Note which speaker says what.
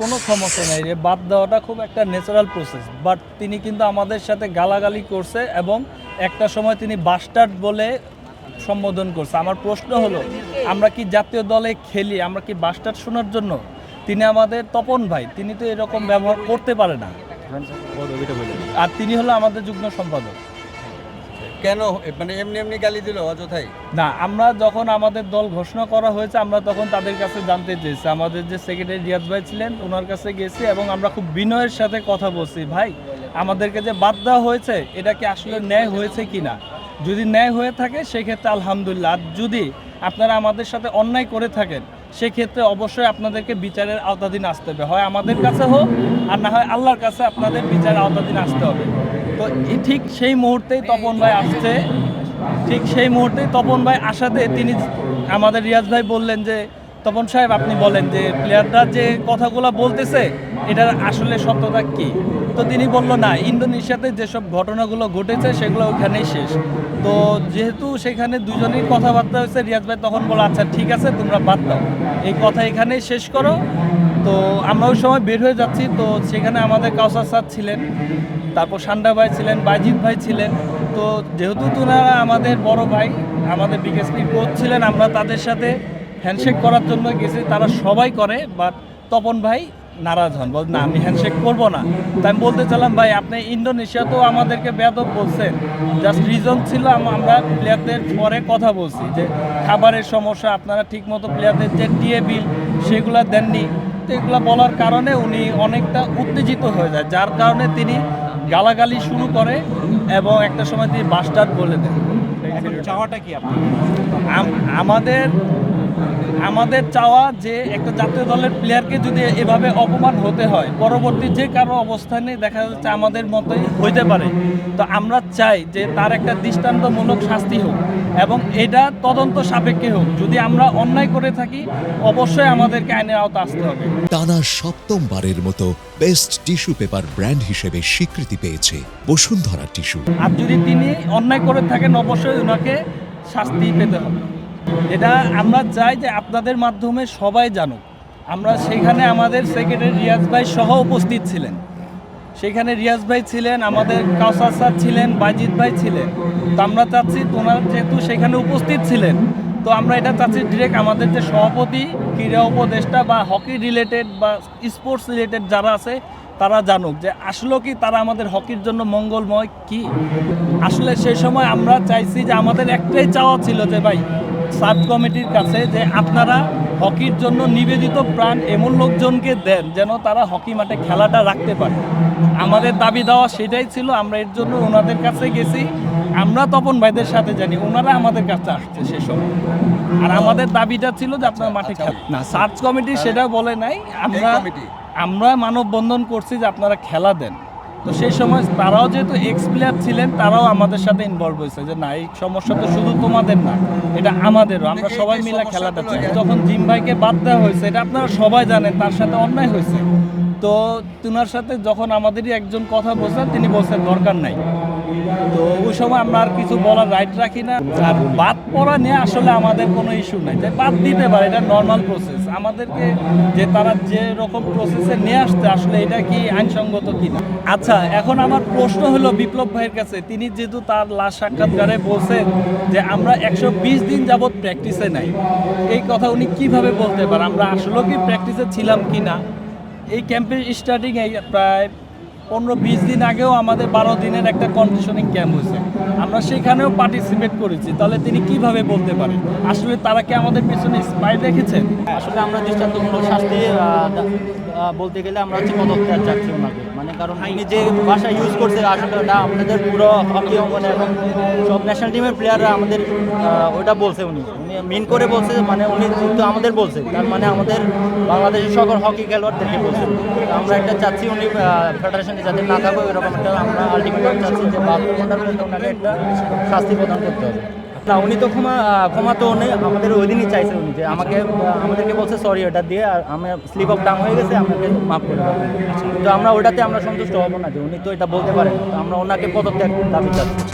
Speaker 1: কোনো সমস্যা নেই রে। বাদ দেওয়াটা খুব একটা ন্যাচারাল প্রসেস বাট তিনি কিন্তু আমাদের সাথে গালাগালি করছে এবং একটা সময় তিনি বাস্টার্ড বলে সম্বোধন করছে। আমার প্রশ্ন হলো, আমরা কি জাতীয় দলে খেলি? আমরা কি বাস্টার্ড শোনার জন্য? তিনি আমাদের তপন ভাই, তিনি তো এরকম ব্যবহার করতে পারে না। আর তিনি হলো আমাদের যুগ্ম সম্পাদক।
Speaker 2: কেন? মানে এমনি এমনি গালি দিল অযথাই?
Speaker 1: না, আমরা যখন আমাদের দল ঘোষণা করা হয়েছে, আমরা তখন তাদের কাছে জানতে চেয়েছি। আমাদের যে সেক্রেটারি রিয়াজ ভাই ছিলেন ওনার কাছে গেছি এবং আমরা খুব বিনয়ের সাথে কথা বলছি। ভাই, আমাদেরকে যে বাদ দেওয়া হয়েছে, এটা কি আসলে ন্যায় হয়েছে কি না যদি ন্যায় হয়ে থাকে, সেক্ষেত্রে আলহামদুলিল্লাহ। আর যদি আপনারা আমাদের সাথে অন্যায় করে থাকেন সেক্ষেত্রে অবশ্যই আপনাদেরকে বিচারের আওতাধীন আসতে হবে। হয় আমাদের কাছে হোক, আর না হয় আল্লাহর কাছে আপনাদের বিচারের আওতাধীন আসতে হবে। তো ঠিক সেই মুহূর্তেই তপন ভাই আসছে। ঠিক সেই মুহূর্তেই তপন ভাই আসাতে তিনি আমাদের রিয়াজ ভাই বললেন যে, তপন সাহেব, আপনি বলেন যে প্লেয়াররা যে কথাগুলো বলতেছে, এটার আসলে সত্যতা কি? তো তিনি বলল, না, ইন্দোনেশিয়াতে যেসব ঘটনাগুলো ঘটেছে সেগুলো ওখানেই শেষ। তো যেহেতু সেখানে দুজনেই কথাবার্তা হয়েছে, রিয়াজ ভাই তখন বলো আচ্ছা ঠিক আছে, তোমরা বাদ দাও। এই কথা এখানেই শেষ করো। তো আমরা ওই সময় বের হয়ে যাচ্ছি। তো সেখানে আমাদের কাউসার স্যার ছিলেন, তারপর সান্ডা ভাই ছিলেন, বাইজিৎ ভাই ছিলেন। তো যেহেতু তোনারা আমাদের বড় ভাই, আমাদের বিকেএসপি কোচ ছিলেন, আমরা তাদের সাথে হ্যান্ডশেক করার জন্য গেছি। তারা সবাই করে, বাট তপন ভাই নারাজ হন। বল না আমি হ্যান্ডশেক করব না। তাই আমি বলতে চাইলাম ভাই আপনি ইন্দোনেশিয়াতেও আমাদেরকে বেদব বলছেন। জাস্ট রিজন ছিল আমরা প্লেয়ারদের পরে কথা বলছি যে খাবারের সমস্যা আপনারা ঠিকমতো প্লেয়ারদের যে টিএ বিল সেগুলো দেননি। তো এগুলো বলার কারণে উনি অনেকটা উত্তেজিত হয়ে যায় যার কারণে তিনি গালাগালি শুরু করে এবং একটা সময় তিনি বাস্টার্ড বলে দেন।
Speaker 3: চাওয়াটা কি
Speaker 1: আমাদের আমাদের চাওয়া যে একটা জাতীয় দলের প্লেয়ারকে যদি এভাবে অপমান হতে হয় পরবর্তী যে কারও অবস্থানে দেখা যাচ্ছে আমাদের মতোই হইতে পারে। তো আমরা চাই যে তার একটা দৃষ্টান্তমূলক শাস্তি হোক এবং এটা তদন্ত সাপেক্ষে হোক। যদি আমরা অন্যায় করে থাকি অবশ্যই আমাদেরকে আইনের আওতা আসতে হবে।
Speaker 4: টানা সপ্তমবারের মতো বেস্ট টিস্যু পেপার ব্র্যান্ড হিসেবে স্বীকৃতি পেয়েছে বসুন্ধরা টিস্যু
Speaker 1: আর যদি তিনি অন্যায় করে থাকেন অবশ্যই ওনাকে শাস্তি পেতে হবে। এটা আমরা চাই যে আপনাদের মাধ্যমে সবাই জানুক। আমরা সেখানে আমাদের সেক্রেটারি রিয়াজ ভাই সহ উপস্থিত ছিলেন। সেখানে রিয়াজ ভাই ছিলেন, আমাদের কাউসার স্যার ছিলেন বাইজিৎ ভাই ছিলেন। তো আমরা চাচ্ছি তোনার যেহেতু সেখানে উপস্থিত ছিলেন, তো আমরা এটা চাচ্ছি ডিরেক্ট আমাদের যে সভাপতি, ক্রীড়া উপদেষ্টা বা হকি রিলেটেড বা স্পোর্টস রিলেটেড যারা আছে, তারা জানুক যে আসলে কি তারা আমাদের হকির জন্য মঙ্গলময় কি? আসলে সেই সময় আমরা চাইছি যে আমাদের একটাই চাওয়া ছিল যে ভাই সাব কমিটির কাছে যে আপনারা হকির জন্য নিবেদিত প্রাণ এমন লোকজনকে দেন যেন তারা হকি মাঠে খেলাটা রাখতে পারে। আমাদের দাবি দেওয়া সেটাই ছিল আমরা এর জন্য ওনাদের কাছে গেছি। আমরা তপন ভাইদের সাথে জানি ওনারা আমাদের কাছে আসছে সে সময়। আর আমাদের দাবিটা ছিল যে আপনার মাঠে খেলা না সার্চ কমিটি সেটা বলে নাই আমরা আমরা মানববন্ধন করছি যে আপনারা খেলা দেন। তো সেই সময় তারাও যেহেতু এক্স প্লেয়ার ছিলেন তারাও আমাদের সাথে ইনভলভ হয়েছে যে না এই সমস্যা তো শুধু তোমাদের না এটা আমাদেরও আমরা সবাই মিলে খেলাটা চাই। যখন জিম ভাইকে বাদ দেওয়া হয়েছে এটা আপনারা সবাই জানেন তার সাথে অন্যায় হয়েছে। তো তিনার সাথে যখন আমাদেরই একজন কথা বলছেন তিনি বলছেন দরকার নাই। তো ওই সময় আমরা আর কিছু বলার রাইট রাখি না। আর বাদ পড়া নিয়ে আসলে আমাদের কোনো ইস্যু নাই। যে বাদ দিতে পারে, এটা নর্মাল প্রসেস আমাদেরকে যে তারা যে রকম প্রসেসে নিয়ে আসতে আসলে এটা কি আইনসঙ্গত কিনা? আচ্ছা এখন আমার প্রশ্ন হলো বিপ্লব ভাইয়ের কাছে। তিনি যেহেতু তার লাশ সাক্ষাৎকারে বলছেন যে আমরা একশো বিশ দিন যাবৎ প্র্যাকটিসে নাই। এই কথা উনি কীভাবে বলতে পারে? আমরা আসলেও কি প্র্যাকটিসে ছিলাম কি না এই ক্যাম্পের স্টার্টিং প্রায় পনেরো বিশ দিন আগেও আমাদের বারো দিনের একটা কন্ডিশনিং ক্যাম্প হয়েছে। আমরা সেখানেও পার্টিসিপেট করেছি। তাহলে তিনি কীভাবে বলতে পারেন? আসলে তারা কি আমাদের পেছনে স্পাই দেখেছেন
Speaker 3: আসলে আমরা দৃষ্টান্তমূলক শাস্তি বলতে গেলে আমরা হচ্ছে পদত্যাগ চাচ্ছি ওনাকে। মানে কারণ উনি যে ভাষা ইউজ করছে, আসলে আমাদের পুরো হকি অঙ্গনে এবং সব ন্যাশনাল টিমের প্লেয়াররা আমাদের ওটা বলছে উনি। উনি মিন করে বলছে মানে উনি কিন্তু আমাদের বলছে। তার মানে আমাদের বাংলাদেশের সকল হকি খেলোয়াড়দেরকে বলছে। আমরা একটা চাচ্ছি উনি ফেডারেশনে যাতে না থাকবে এরকম একটা আমরা আলটিমেটলি চাচ্ছি যে বাহাত্তর ঘণ্টার ওনাকে একটা শাস্তি প্রদান করতে হবে। না, উনি তো ক্ষমা ক্ষমা তো উনি, আমাদের ওই দিনই চাইছে উনি যে আমাকে আমাদেরকে বলছে সরি ওটা দিয়ে আর আমার স্লিপ অফ ডাউন হয়ে গেছে, আমাকে মাফ করে দেবো তো আমরা ওটাতে আমরা সন্তুষ্ট হব না যে উনি তো এটা বলতে পারেন, তো আমরা ওনাকে পদত্যাগ দাবি চাচ্ছি